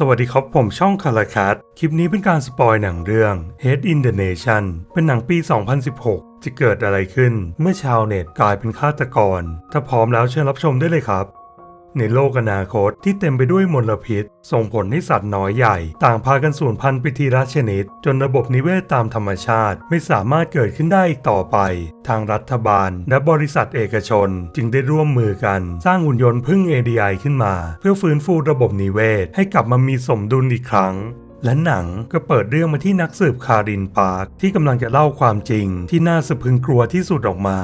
สวัสดีครับผมช่องคาราคัตคลิปนี้เป็นการสปอยหนังเรื่อง Head in the Nation เป็นหนังปี 2016 จะเกิดอะไรขึ้นเมื่อชาวเน็ตกลายเป็นฆาตกร ถ้าพร้อมแล้วเชิญรับชมได้เลยครับ ในโลกอนาคตที่เต็มไปด้วยมลพิษ ส่งผลให้สัตว์น้อยใหญ่ ต่างพากันสูญพันธุ์ไปทีละชนิด จนระบบนิเวศตามธรรมชาติ ไม่สามารถเกิดขึ้นได้อีกต่อไป ทางรัฐบาล และบริษัทเอกชน จึงได้ร่วมมือกัน สร้างหุ่นยนต์พึ่ง ADI ขึ้นมา เพื่อฟื้นฟูระบบนิเวศ ให้กลับมามีสมดุลอีกครั้งและหนังก็เปิดเรื่องมาที่นักสืบคารินปาร์คที่กำลังจะเล่าความจริงที่น่าสะพึงกลัวที่สุดออกมา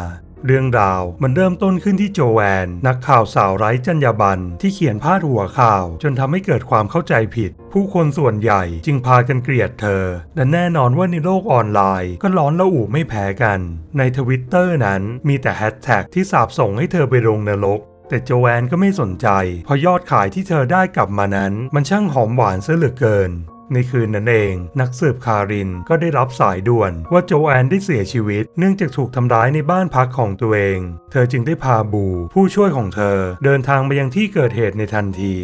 เรื่องราวมันเริ่มต้นขึ้นที่โจแวน นักข่าวสาวไร้จรรยาบรรณที่เขียนพาดหัวข่าว จนทำให้เกิดความเข้าใจผิด ผู้คนส่วนใหญ่จึงพากันเกลียดเธอ และแน่นอนว่าในโลกออนไลน์ ก็ร้อนระอุไม่แพ้กัน ในทวิตเตอร์นั้นมีแต่แฮชแท็กที่สาบส่งให้เธอไปลงนรกแต่โจแวนก็ไม่สนใจ เพราะยอดขายที่เธอได้กลับมานั้น มันช่างหอมหวานเสียเหลือเกิน ในคืนนั้นเอง นักสืบคารินก็ได้รับสายด่วนว่าโจแอนได้เสียชีวิต เนื่องจากถูกทำร้ายในบ้านพักของตัวเอง เธอจึงได้พาบู ผู้ช่วยของเธอ เดินทางไปยังที่เกิดเหตุในทันที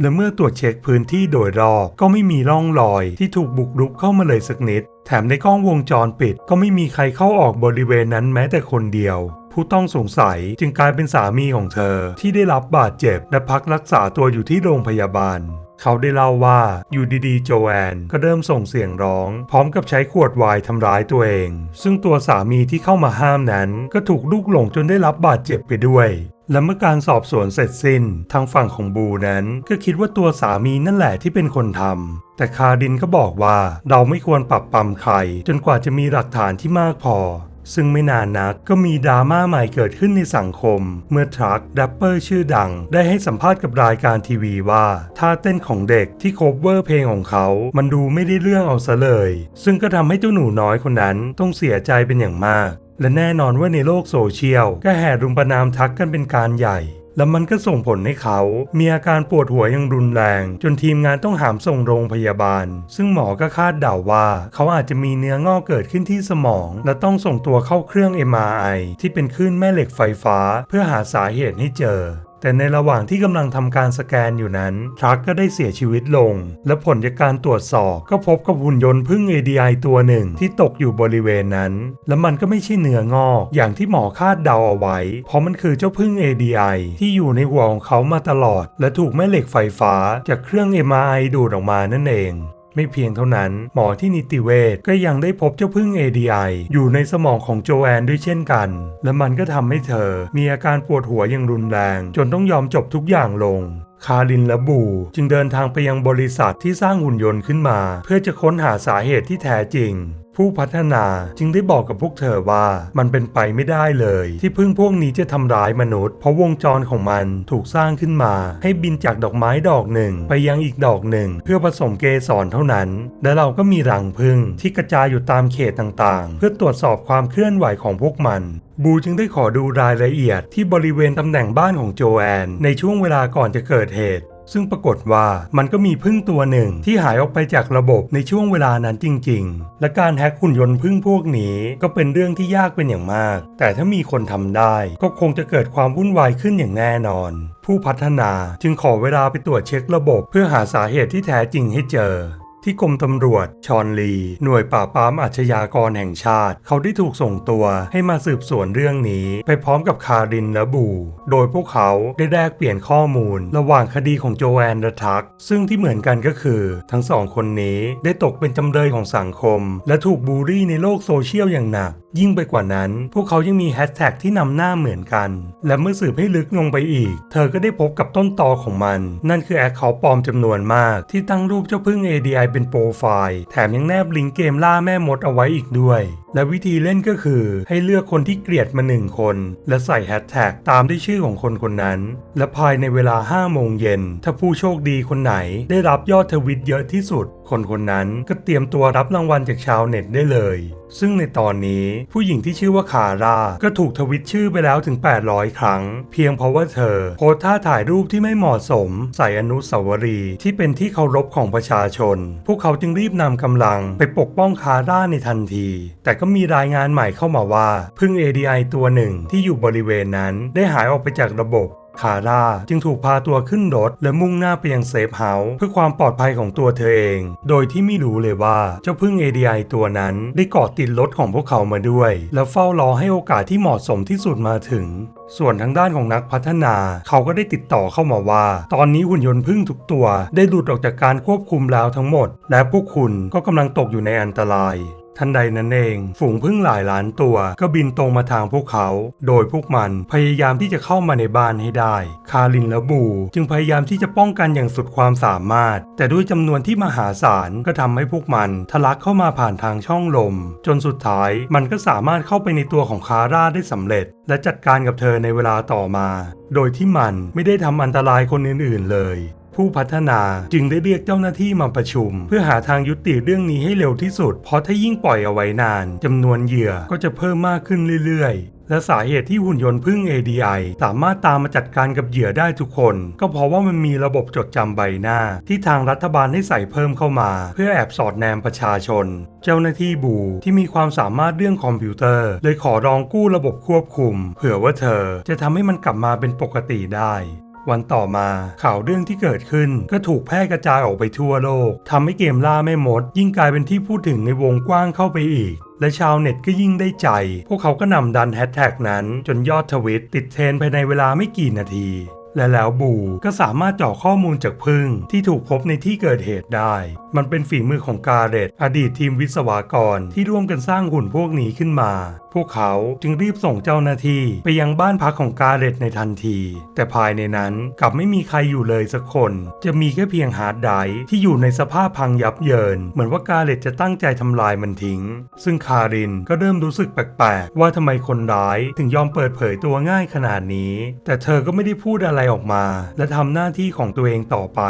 และเมื่อตรวจเช็คพื้นที่โดยรอบก็ไม่มีร่องรอยที่ถูกบุกรุกเข้ามาเลยสักนิด แถมในกล้องวงจรปิดก็ไม่มีใครเข้าออกบริเวณนั้นแม้แต่คนเดียว ผู้ต้องสงสัยจึงกลายเป็นสามีของเธอที่ได้รับบาดเจ็บและพักรักษาตัวอยู่ที่โรงพยาบาล เขาได้เล่าว่าอยู่ดีๆ โจแอนก็เริ่มส่งเสียงร้อง พร้อมกับใช้ขวดไวน์ทำร้ายตัวเอง ซึ่งตัวสามีที่เข้ามาห้ามนั้น ก็ถูกลูกหลงจนได้รับบาดเจ็บไปด้วยและเมื่อการสอบสวนเสร็จสิ้น ทางฝั่งของบูนั้นก็คิดว่าตัวสามีนั่นแหละที่เป็นคนทำ แต่คาดินก็บอกว่าเราไม่ควรปรับปรำใคร จนกว่าจะมีหลักฐานที่มากพอ ซึ่งไม่นานนักก็มีดราม่าใหม่เกิดขึ้นในสังคม เมื่อทรัคแรปเปอร์ชื่อดัง ได้ให้สัมภาษณ์กับรายการทีวีว่า ท่าเต้นของเด็กที่โคเวอร์เพลงของเขา มันดูไม่ได้เรื่องเอาซะเลย ซึ่งก็ทำให้เจ้าหนูน้อยคนนั้นต้องเสียใจเป็นอย่างมาก และแน่นอนว่าในโลกโซเชียลก็แห่รุมประนามทักกันเป็นการใหญ่ แล้วมันก็ส่งผลให้เขา มีอาการปวดหัวอย่างรุนแรง จนทีมงานต้องหามส่งโรงพยาบาล ซึ่งหมอก็คาดเดาว่า เขาอาจจะมีเนื้องอกเกิดขึ้นที่สมอง และต้องส่งตัวเข้าเครื่อง MRI ที่เป็นคลื่นแม่เหล็กไฟฟ้า เพื่อหาสาเหตุให้เจอ แต่ในระหว่างที่กำลังทำการสแกนอยู่นั้นทรัคก็ได้เสียชีวิตลง และผลจากการตรวจสอบก็พบกับหุ่นยนต์พึ่ง ADI ตัวหนึ่งที่ตกอยู่บริเวณนั้น และมันก็ไม่ใช่เนื้องอก อย่างที่หมอคาดเดาเอาไว้ เพราะมันคือเจ้าพึ่ง ADI ที่อยู่ในหัวของเขามาตลอด และถูกแม่เหล็กไฟฟ้าจากเครื่อง MRI ดูดออกมานั่นเอง ไม่เพียงเท่านั้น หมอที่นิติเวชก็ยังได้พบเจ้าพึ่ง ADI อยู่ในสมองของโจแอนด้วยเช่นกัน และมันก็ทำให้เธอ มีอาการปวดหัวอย่างรุนแรง จนต้องยอมจบทุกอย่างลงคารินและบูจึงเดินทางไปยังบริษัทที่สร้างหุ่นยนต์ขึ้นมา เพื่อจะค้นหาสาเหตุที่แท้จริง ผู้พัฒนาจึงได้บอกกับพวกเธอว่ามันเป็นไปไม่ได้เลย ที่พึ่งพวกนี้จะทำร้ายมนุษย์ เพราะวงจรของมันถูกสร้างขึ้นมา ให้บินจากดอกไม้ดอกหนึ่ง ไปยังอีกดอกหนึ่ง เพื่อผสมเกสรเท่านั้น และเราก็มีรังพึ่งที่กระจายอยู่ตามเขตต่างๆ เพื่อตรวจสอบความเคลื่อนไหวของพวกมันบูจึงได้ขอดูรายละเอียดที่บริเวณตำแหน่งบ้านของโจแอน ในช่วงเวลาก่อนจะเกิดเหตุ ซึ่งปรากฏว่ามันก็มีพึ่งตัวหนึ่งที่หายออกไปจากระบบในช่วงเวลานั้นจริง ๆ และการแฮกหุ่นยนต์พึ่งพวกนี้ก็เป็นเรื่องที่ยากเป็นอย่างมาก แต่ถ้ามีคนทำได้ ก็คงจะเกิดความวุ่นวายขึ้นอย่างแน่นอน ผู้พัฒนาจึงขอเวลาไปตรวจเช็คระบบ เพื่อหาสาเหตุที่แท้จริงให้เจอ ที่กรมตำรวจ ชอนลี หน่วยปราบปรามอาชญากรแห่งชาติ เขาได้ถูกส่งตัวให้มาสืบสวนเรื่องนี้ ไปพร้อมกับคารินและบู โดยพวกเขาได้แลกเปลี่ยนข้อมูล ระหว่างคดีของโจแอนและทัก ซึ่งที่เหมือนกันก็คือ ทั้งสองคนนี้ได้ตกเป็นจำเลยของสังคม และถูกบูลลี่ในโลกโซเชียลอย่างหนัก ยิ่งไปกว่านั้น พวกเขายังมีแฮชแท็กที่นำหน้าเหมือนกัน และเมื่อสืบให้ลึกลงไปอีก เธอก็ได้พบกับต้นตอของมัน นั่นคือแอคเคาท์ปลอมจำนวนมาก ที่ตั้งรูปเจ้าพึ่ง ADI เป็นโปรไฟล์ แถมยังแนบลิงก์เกมล่าแม่มดเอาไว้อีกด้วย และวิธีเล่นก็คือ ให้เลือกคนที่เกลียดมาหนึ่งคน และใส่แฮชแท็กตามด้วยชื่อของคนคนนั้น และภายในเวลา 5 โมงเย็น ถ้าผู้โชคดีคนไหน ได้รับยอดทวิตเยอะที่สุด คนคนนั้นก็เตรียมตัวรับรางวัลจากชาวเน็ตได้เลย ซึ่งในตอนนี้ ผู้หญิงที่ชื่อว่าคาร่าก็ถูกทวิตชื่อไปแล้วถึง 800 ครั้ง เพียงเพราะว่าเธอ โพสท่าถ่ายรูปที่ไม่เหมาะสม ใส่อนุสาวรีย์ที่เป็นที่เคารพของประชาชน พวกเขาจึงรีบนำกำลังไปปกป้องคาร่าในทันที แต่ก็มีรายงานใหม่เข้ามาว่าพึ่ง ADI ตัวหนึ่งที่อยู่บริเวณนั้นได้หายออกไปจากระบบคาร่าจึงถูกพาตัวขึ้นรถและมุ่งหน้าไปยังเซฟเฮาส์เพื่อความปลอดภัยของตัวเธอเอง โดยที่ไม่รู้เลยว่าเจ้าพึ่ง ADI ตัวนั้นได้เกาะติดรถของพวกเขามาด้วย แล้วเฝ้ารอให้โอกาสที่เหมาะสมที่สุดมาถึง ส่วนทางด้านของนักพัฒนา เขาก็ได้ติดต่อเข้ามาว่า ตอนนี้หุ่นยนต์พึ่งทุกตัว ได้หลุดออกจากการควบคุมแล้วทั้งหมด และพวกคุณก็กำลังตกอยู่ในอันตราย ทันใดนั้นเอง ฝูงพึ่งหลายล้านตัวก็บินตรงมาทางพวกเขา โดยพวกมันพยายามที่จะเข้ามาในบ้านให้ได้ คารินและบู จึงพยายามที่จะป้องกันอย่างสุดความสามารถ แต่ด้วยจำนวนที่มหาศาลก็ทำให้พวกมันทะลักเข้ามาผ่านทางช่องลม จนสุดท้ายมันก็สามารถเข้าไปในตัวของคาร่าได้สำเร็จ และจัดการกับเธอในเวลาต่อมา โดยที่มันไม่ได้ทำอันตรายคนอื่นๆเลย ผู้พัฒนาจึงได้เรียกเจ้าหน้าที่มาประชุม เพื่อหาทางยุติเรื่องนี้ให้เร็วที่สุด เพราะถ้ายิ่งปล่อยเอาไว้นานจำนวนเหยื่อก็จะเพิ่มมากขึ้นเรื่อยๆ และสาเหตุที่หุ่นยนต์พึ่ง ADI สามารถตามมาจัดการกับเหยื่อได้ทุกคน ก็เพราะว่ามันมีระบบจดจำใบหน้า ที่ทางรัฐบาลได้ใส่เพิ่มเข้ามา เพื่อแอบสอดแนมประชาชน เจ้าหน้าที่บูที่มีความสามารถเรื่องคอมพิวเตอร์ เลยขอรองกู้ระบบควบคุม เผื่อว่าเธอจะทำให้มันกลับมาเป็นปกติได้ วันต่อมาข่าวเรื่องที่เกิดขึ้น ก็ถูกแพร่กระจายออกไปทั่วโลกทำให้เกมล่าแม่มด ยิ่งกลายเป็นที่พูดถึงในวงกว้างเข้าไปอีกและชาวเน็ตก็ยิ่งได้ใจ พวกเขาก็นำดันแฮชแท็กนั้น จนยอดทวิตติดเทรนภายในเวลาไม่กี่นาที และแล้วบูก็สามารถเจาะข้อมูลจากพึ่งที่ถูกพบในที่เกิดเหตุได้ มันเป็นฝีมือของกาเรตอดีตทีมวิศวกรที่ร่วมกันสร้างหุ่นพวกนี้ขึ้นมา พวกเขาจึงรีบส่งเจ้าหน้าที่ไปยังบ้านพักของกาเรตในทันที แต่ภายในนั้นกลับไม่มีใครอยู่เลยสักคน จะมีแค่เพียงฮาร์ดไดร์ที่อยู่ในสภาพพังยับเยิน เหมือนว่ากาเรตจะตั้งใจทำลายมันทิ้ง ซึ่งคารินก็เริ่มรู้สึกแปลกๆว่าทำไมคนร้ายถึงยอมเปิดเผยตัวง่ายขนาดนี้ แต่เธอก็ไม่ได้พูดอะไรออกมา และทำหน้าที่ของตัวเองต่อไป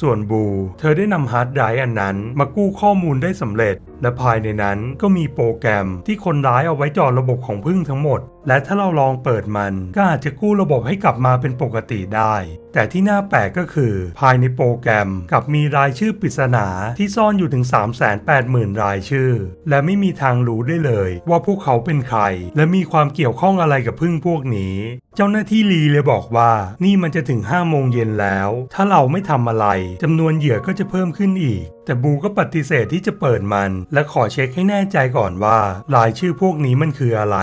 ส่วนบู เธอได้นำฮาร์ดไดรฟ์อันนั้นมากู้ข้อมูลได้สำเร็จ และภายในนั้นก็มีโปรแกรมที่คนร้ายเอาไว้จอระบบของพึ่งทั้งหมด และถ้าเราลองเปิดมันก็อาจจะกู้ระบบให้กลับมาเป็นปกติได้ แต่ที่น่าแปลกก็คือ ภายในโปรแกรมกลับมีรายชื่อปริศนาที่ซ่อนอยู่ถึง 380,000 รายชื่อ และไม่มีทางรู้ได้เลยว่าพวกเขาเป็นใคร และมีความเกี่ยวข้องอะไรกับพึ่งพวกนี้ เจ้าหน้าที่ลีเลยบอกว่า นี่มันจะถึง5โมงเย็นแล้ว ถ้าเราไม่ทำอะไรจำนวนเหยื่อก็จะเพิ่มขึ้นอีกแต่บูก็ปฏิเสธที่จะเปิดมัน และขอเช็คให้แน่ใจก่อนว่า รายชื่อพวกนี้มันคืออะไร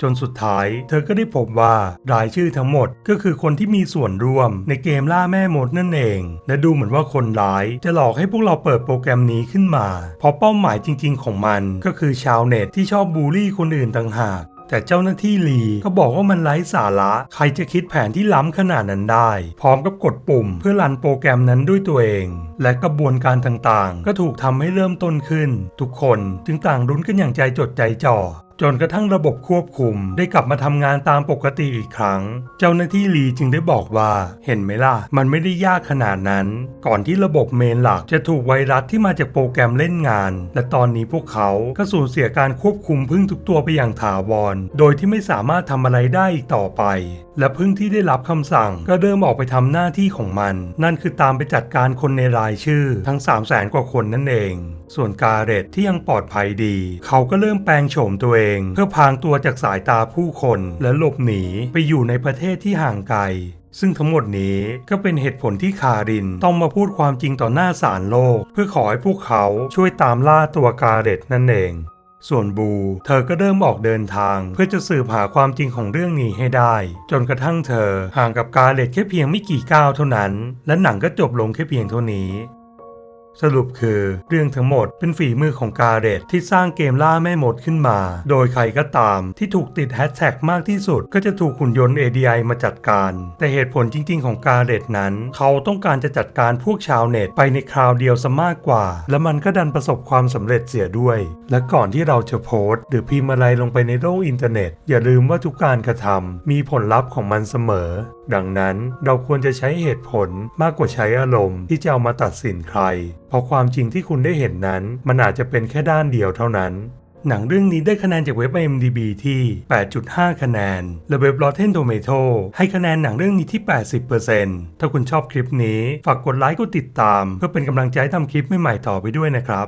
จนสุดท้าย เธอก็ได้พบว่ารายชื่อทั้งหมดก็คือคนที่มีส่วนร่วมในเกมล่าแม่มดนั่นเอง และดูเหมือนว่าคนร้ายจะหลอกให้พวกเราเปิดโปรแกรมนี้ขึ้นมา เพราะเป้าหมายจริง ๆ ของมันก็คือชาวเน็ตที่ชอบบูลลี่คนอื่นต่างหากแต่เจ้าหน้าที่ลีก็บอกว่ามันไร้สาระ ใครจะคิดแผนที่ล้ำขนาดนั้นได้ พร้อมกับกดปุ่มเพื่อรันโปรแกรมนั้นด้วยตัวเอง และกระบวนการต่างๆ ก็ถูกทำให้เริ่มต้นขึ้น ทุกคนจึงต่างรุ้นกันอย่างใจจดใจจ่อ จนกระทั่งระบบควบคุมได้กลับมาทำงานตามปกติอีกครั้ง เจ้าหน้าที่ลีจึงได้บอกว่า เห็นไหมล่ะ มันไม่ได้ยากขนาดนั้น ก่อนที่ระบบเมนหลักจะถูกไวรัสที่มาจากโปรแกรมเล่นงาน และตอนนี้พวกเขาก็สูญเสียการควบคุมพึ่งทุกตัวไปอย่างถาวร โดยที่ไม่สามารถทำอะไรได้อีกต่อไป และพึ่งที่ได้รับคำสั่ง ก็เริ่มออกไปทำหน้าที่ของมัน นั่นคือตามไปจัดการคนในรายชื่อ ทั้ง3 0 0แสนกว่าคนนั่นเองส่วนกาเรตที่ยังปลอดภัยดี เขาก็เริ่มแปลงโฉมตัวเอง เพื่อพางตัวจากสายตาผู้คนและหลบหนีไปอยู่ในประเทศที่ห่างไกลซึ่งทั้งหมดนี้ก็เป็นเหตุผลที่คารินต้องมาพูดความจริงต่อหน้าศาลโลก เพื่อขอให้พวกเขาช่วยตามล่าตัวกาเรตนั่นเอง ส่วนบู เธอก็เริ่มออกเดินทาง เพื่อจะสืบหาความจริงของเรื่องนี้ให้ได้ จนกระทั่งเธอห่างกับกาเลตแค่เพียงไม่กี่ก้าวเท่านั้น และหนังก็จบลงแค่เพียงเท่านี้ สรุปคือเรื่องทั้งหมดเป็นฝีมือของกาเรตที่สร้างเกมล่าแม่มดขึ้นมา โดยใครก็ตามที่ถูกติดแฮชแท็กมากที่สุด ก็จะถูกหุ่นยนต์ ADI มาจัดการ แต่เหตุผลจริง ๆ ของกาเรตนั้น เขาต้องการจะจัดการพวกชาวเน็ตไปในคราวเดียวซะมากกว่า และมันก็ดันประสบความสำเร็จเสียด้วย และก่อนที่เราจะโพสต์ หรือพิมพ์อะไรลงไปในโลกอินเทอร์เน็ต อย่าลืมว่าทุกการกระทำมีผลลัพธ์ของมันเสมอดังนั้นเราควรจะใช้เหตุผลมากกว่าใช้อารมณ์ที่จะเอามาตัดสินใคร เพราะความจริงที่คุณได้เห็นนั้น มันอาจจะเป็นแค่ด้านเดียวเท่านั้น หนังเรื่องนี้ได้คะแนนจากเว็บ IMDb ที่ 8.5 คะแนน และเว็บ Rotten Tomato ให้คะแนนหนังเรื่องนี้ที่ 80%ถ้าคุณชอบคลิปนี้ ฝากกดไลค์กดติดตาม เพื่อเป็นกำลังใจทำคลิปใหม่ๆต่อไปด้วยนะครับ